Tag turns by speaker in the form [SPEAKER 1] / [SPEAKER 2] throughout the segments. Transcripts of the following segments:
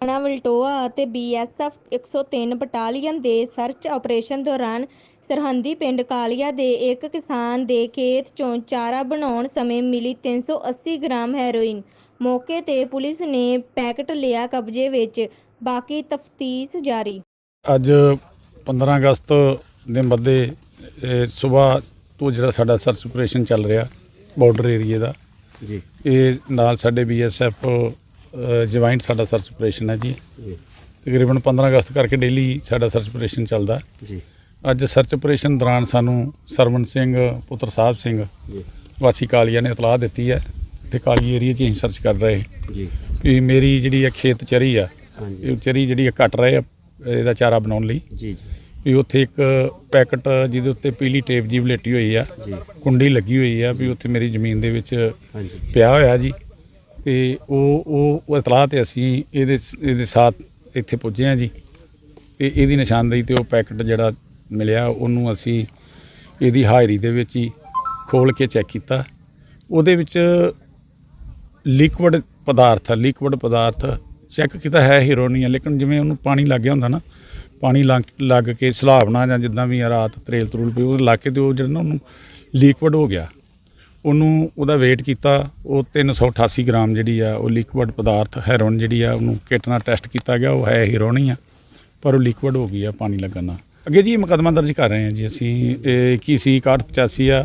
[SPEAKER 1] ਥਾਣਾ ਵਲਟੋਆ ਅਤੇ BSF 103 battalion ਦੇ ਸਰਚ ਆਪਰੇਸ਼ਨ ਦੌਰਾਨ ਸਰਹੰਦੀ ਪਿੰਡ ਕਾਲੀਆ ਦੇ ਇੱਕ ਕਿਸਾਨ ਦੇ ਖੇਤ ਚੋਂ ਚਾਰਾ ਬਣਾਉਣ ਸਮੇਂ ਮਿਲੀ 380 ਗ੍ਰਾਮ ਹੈਰੋਇਨ। ਮੌਕੇ ਤੇ ਪੁਲਿਸ ਨੇ ਪੈਕਟ ਲਿਆ ਕਬਜ਼ੇ ਵਿੱਚ ਬਾਕੀ ਤਫਤੀਸ਼ ਜਾਰੀ।
[SPEAKER 2] ਅੱਜ 15 ਅਗਸਤ ਦੇ ਮੱਦੇ ਸਵੇਰ ਤੋਂ ਜਿਹੜਾ ਸਾਡਾ ਸਰਚ ਆਪਰੇਸ਼ਨ ਚੱਲ ਰਿਹਾ ਬਾਰਡਰ ਏਰੀਏ ਦਾ।
[SPEAKER 3] ਜੀ।
[SPEAKER 2] ਇਹ ਨਾਲ ਸਾਡੇ ਬੀਐਸਐਫ ਜੁਆਇੰਟ ਸਾਡਾ ਸਰਚ ਆਪਰੇਸ਼ਨ ਹੈ ਜੀ।
[SPEAKER 3] ਜੀ।
[SPEAKER 2] ਤਕਰੀਬਨ 15 ਅਗਸਤ ਕਰਕੇ ਡੇਲੀ ਸਾਡਾ ਸਰਚ ਆਪਰੇਸ਼ਨ ਚੱਲਦਾ।
[SPEAKER 3] ਜੀ।
[SPEAKER 2] ਅੱਜ ਸਰਚ ਆਪਰੇਸ਼ਨ ਦੌਰਾਨ ਸਾਨੂੰ ਸਰਵਨ ਸਿੰਘ ਪੁੱਤਰ ਸਾਹਿਬ ਸਿੰਘ
[SPEAKER 3] ਜੀ।
[SPEAKER 2] ਵਾਸੀ ਕਾਲੀਆ ਨੇ ਇਤਲਾਹ ਦਿੱਤੀ ਹੈ। ਤੇ ਕਾਲੀ ਏਰੀਏ 'ਚ ਅਸੀਂ ਸਰਚ ਕਰ ਰਹੇ
[SPEAKER 3] ਜੀ।
[SPEAKER 2] ਵੀ ਮੇਰੀ ਜਿਹੜੀ ਇਹ ਖੇਤ ਚਰੀ ਆ ਇਹ ਚਰੀ ਜਿਹੜੀ ਇਹ ਕੱਟ ਰਹੇ ਆ ਇਹਦਾ ਚਾਰਾ ਬਣਾਉਣ ਲਈ।
[SPEAKER 3] ਜੀ
[SPEAKER 2] ਵੀ ਉੱਥੇ ਇੱਕ ਪੈਕਟ ਜਿਹਦੇ ਉੱਤੇ ਪੀਲੀ ਟੇਪ ਜੀ ਵਲੇਟੀ ਹੋਈ ਆ। ਕੁੰਡੀ ਲੱਗੀ ਹੋਈ ਆ ਵੀ ਉੱਥੇ ਮੇਰੀ ਜ਼ਮੀਨ ਦੇ ਵਿੱਚ ਪਿਆ ਹੋਇਆ ਜੀ। ਤੇ ਉਹ ਉਹ ਉਹ ਇਤਲਾਹ ਤੇ ਅਸੀਂ ਇਹਦੇ ਇਹਦੇ ਸਾਥ ਇੱਥੇ ਪੁੱਜੇ ਆ ਜੀ। ਤੇ ਇਹਦੀ ਨਿਸ਼ਾਨਦੇਹੀ ਤੇ ਉਹ ਪੈਕਟ ਜਿਹੜਾ ਮਿਲਿਆ, ਉਹਨੂੰ ਅਸੀਂ ਇਹਦੀ ਹਾਜ਼ਰੀ ਦੇ ਵਿੱਚ ਹੀ ਖੋਲ ਕੇ ਚੈੱਕ ਕੀਤਾ। ਉਹਦੇ ਵਿੱਚ ਲਿਕਵਿਡ ਪਦਾਰਥ ਲਿਕਵਿਡ ਪਦਾਰਥ ਚੈੱਕ ਕੀਤਾ, ਹੈ ਹੀਰੋਨੀ ਆ ਲੇਕਿਨ ਜਿਵੇਂ ਉਹਨੂੰ ਪਾਣੀ ਲੱਗ ਗਿਆ ਹੁੰਦਾ ਨਾ, ਪਾਣੀ ਲੱਗ ਲੱਗ ਕੇ ਸਲਾਬਣਾ ਜਾਂ ਜਿੱਦਾਂ ਵੀ ਆ ਰਾਤ ਤਰੇਲ ਤਰੂਲ ਪਈ ਉਹ ਲੱਗ ਕੇ ਤੇ ਉਹ ਜਿਹੜਾ ਨਾ ਉਹਨੂੰ ਲਿਕਵਿਡ ਹੋ ਗਿਆ। ਉਹਨੂੰ ਉਹਦਾ weight ਕੀਤਾ, ਉਹ 388 ਗ੍ਰਾਮ ਜਿਹੜੀ ਆ, ਉਹ ਲਿਕਵਿਡ ਪਦਾਰਥ, ਹੈਰੋਇਨ ਜਿਹੜੀ ਆ, ਉਹਨੂੰ ਕਿਟ ਨਾਲ ਟੈਸਟ ਕੀਤਾ ਗਿਆ, ਉਹ ਹੈ ਹੀਰੋਨ ਹੀ ਆ, ਪਰ ਉਹ ਲਿਕਵਿਡ ਹੋ ਗਈ ਆ ਪਾਣੀ ਲੱਗਣ ਨਾਲ। ਅੱਗੇ ਜੀ ਇਹ ਮੁਕੱਦਮਾ ਦਰਜ ਕਰ ਰਹੇ ਹਾਂ ਜੀ ਅਸੀਂ, ਇਹ 21 ਸੀ 6185 ਆ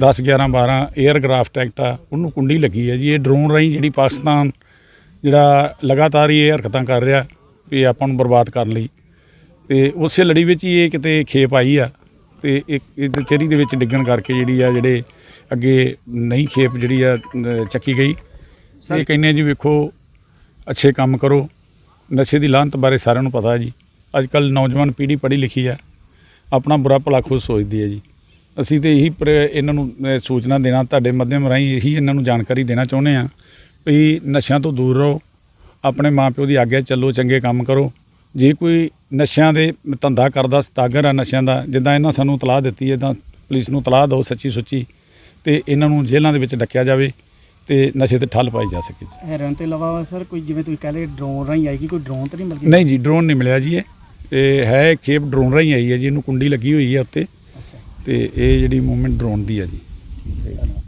[SPEAKER 2] 10 11 12 에ਅਰਕ੍ਰਾਫਟ ਐਕਟ ਆ, ਉਹਨੂੰ ਕੁੰਡੀ ਲੱਗੀ ਆ ਜੀ, ਇਹ ਡਰੋਨ ਰਾਹੀਂ ਜਿਹੜੀ ਪਾਕਿਸਤਾਨ ਜਿਹੜਾ ਲਗਾਤਾਰ ਹੀ ਇਹ ਹਰਕਤਾਂ ਕਰ ਰਿਹਾ ਵੀ ਆਪਾਂ ਨੂੰ ਬਰਬਾਦ ਕਰਨ ਲਈ। ਤੇ ਉਸੇ ਲੜੀ ਵਿੱਚ ਹੀ ਇਹ ਕਿਤੇ ਖੇਪ ਆਈ ਆ, ਤੇ ਇੱਕ ਇਹ ਦੇ ਵਿੱਚ ਡਿੱਗਣ ਕਰਕੇ ਜਿਹੜੀ ਆ, ਜਿਹੜੇ ਅੱਗੇ ਨਹੀਂ ਖੇਪ ਜਿਹੜੀ ਆ ਅ, ਚੱਕੀ ਗਈ। ਇਹ ਕਹਿੰਦੇ ਜੀ ਵੇਖੋ ਅੱਛੇ ਕੰਮ ਕਰੋ। ਨਸ਼ੇ ਦੀ ਲਾਹਨਤ ਬਾਰੇ ਸਾਰਿਆਂ ਨੂੰ ਪਤਾ ਹੈ ਜੀ। ਅੱਜ ਕੱਲ ਨੌਜਵਾਨ ਪੀੜ੍ਹੀ ਪੜ੍ਹੀ ਲਿਖੀ ਆ। ਆਪਣਾ ਬੁਰਾ ਭਲਾ ਖੁਦ ਸੋਚਦੀ ਹੈ ਜੀ। ਅਸੀਂ ਤੇ ਇਹੀ ਪ੍ਰ- ਇਹਨਾਂ ਨੂੰ ਅ, ਸੂਚਨਾ ਦੇਣਾ ਤੁਹਾਡੇ ਮਾਧਿਅਮ ਰਾਹੀਂ ਇਹੀ ਇਹਨਾਂ ਨੂੰ ਜਾਣਕਾਰੀ ਦੇਣਾ ਚਾਹੁੰਦੇ ਆ ਵੀ ਨਸ਼ਿਆਂ ਤੋਂ ਦੂਰ ਰਹੋ। ਆਪਣੇ ਮਾਪਿਓ ਦੀ ਆਗਿਆ ਚੱਲੋ ਚੰਗੇ ਕੰਮ ਕਰੋ। ਜੇ ਕੋਈ ਨਸ਼ਿਆਂ ਦੇ ਧੰਦਾ ਕਰਦਾ ਸਤਾਗਰ ਆ ਨਸ਼ਿਆਂ ਦਾ ਜਿੱਦਾਂ ਇਹਨਾਂ ਸਾਨੂੰ ਤਲਾਹ ਦਿੱਤੀ ਹੈ ਤਾਂ ਪੁਲਿਸ ਨੂੰ ਤਲਾਹ ਦਿਓ ਸੱਚੀ ਸੁੱਚੀ ਤੇ ਇਹਨਾਂ ਨੂੰ ਜੇਲ੍ਹਾਂ ਦੇ ਵਿੱਚ ਡੱਕਿਆ ਜਾਵੇ ਤੇ ਨਸ਼ੇ ਤੇ ਠੱਲ ਪਾਈ ਜਾ ਸਕੇ ਜੀ।
[SPEAKER 4] ਹੈਰਨ ਤੋਂ ਇਲਾਵਾ ਸਰ ਕੋਈ ਜਿਵੇਂ ਤੁਸੀਂ ਕਹਿੰਦੇ ਡਰੋਨ ਰਾਹੀਂ ਆਏਗੀ ਕੋਈ ਡਰੋਨ ਤਾਂ ਨਹੀਂ ਮਿਲ ਗਈ?
[SPEAKER 2] ਨਹੀਂ ਜੀ ਡਰੋਨ ਨਹੀਂ ਮਿਲਿਆ ਜੀ ਇਹ। ਇਹ ਹੈ ਖੇਪ ਡਰੋਨ ਰਾਹੀਂ ਆਈ ਹੈ ਜੀ ਇਹਨੂੰ ਕੁੰਡੀ ਲੱਗੀ ਹੋਈ ਹੈ ਉੱਤੇ। ਤੇ ਇਹ ਜਿਹੜੀ ਮੂਵਮੈਂਟ ਡਰੋਨ ਦੀ ਹੈ ਜੀ।